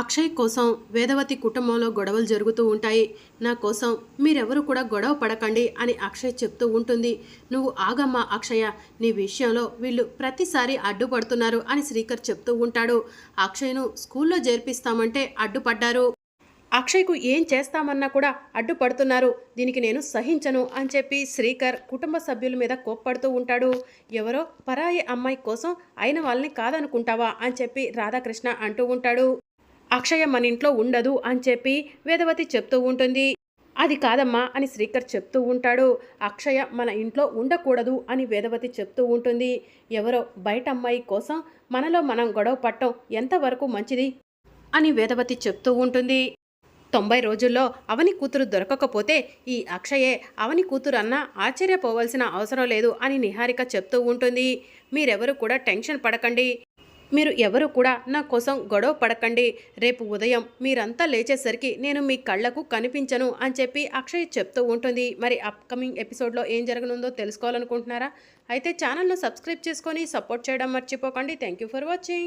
అక్షయ్ కోసం వేదవతి కుటుంబంలో గొడవలు జరుగుతూ ఉంటాయి. నా కోసం మీరెవరు కూడా గొడవ పడకండి అని అక్షయ్ చెప్తూ ఉంటుంది. నువ్వు ఆగమ్మా అక్షయ నీ విషయంలో వీళ్ళు ప్రతిసారి అడ్డుపడుతున్నారు అని శ్రీకర్ చెప్తూ ఉంటాడు. అక్షయ్ను స్కూల్లో చేర్పిస్తామంటే అడ్డుపడ్డారు. అక్షయ్కు ఏం చేస్తామన్నా కూడా అడ్డుపడుతున్నారు. దీనికి నేను సహించను అని చెప్పి శ్రీకర్ కుటుంబ సభ్యుల మీద కోప్పడుతూ ఉంటాడు. ఎవరో పరాయి అమ్మాయి కోసం అయిన వాళ్ళని కాదనుకుంటావా అని చెప్పి రాధాకృష్ణ అంటూ ఉంటాడు. అక్షయ మన ఇంట్లో ఉండదు అని చెప్పి వేదవతి చెప్తూ ఉంటుంది. అది కాదమ్మా అని శ్రీకర్ చెప్తూ ఉంటాడు. అక్షయ మన ఇంట్లో ఉండకూడదు అని వేదవతి చెప్తూ ఉంటుంది. ఎవరో బయట అమ్మాయి కోసం మనలో మనం గొడవ పట్టం ఎంతవరకు మంచిది? అని వేదవతి చెప్తూ ఉంటుంది. తొంభై రోజుల్లో అవని కూతురు దొరకకపోతే ఈ అక్షయే అవని కూతురు అన్నా ఆశ్చర్యపోవాల్సిన అవసరం లేదు అని నిహారిక చెప్తూ ఉంటుంది. మీరెవరు కూడా టెన్షన్ పడకండి. మీరు ఎవరు కూడా నా కోసం గొడవ పడకండి. రేపు ఉదయం మీరంతా లేచేసరికి నేను మీ కళ్ళకు కనిపించను అని చెప్పి అక్షయ్ చెప్తూ ఉంటుంది. మరి అప్కమింగ్ ఎపిసోడ్లో ఏం జరగనుందో తెలుసుకోవాలనుకుంటున్నారా? అయితే ఛానల్ను సబ్స్క్రైబ్ చేసుకొని సపోర్ట్ చేయడం మర్చిపోకండి. Thank you for watching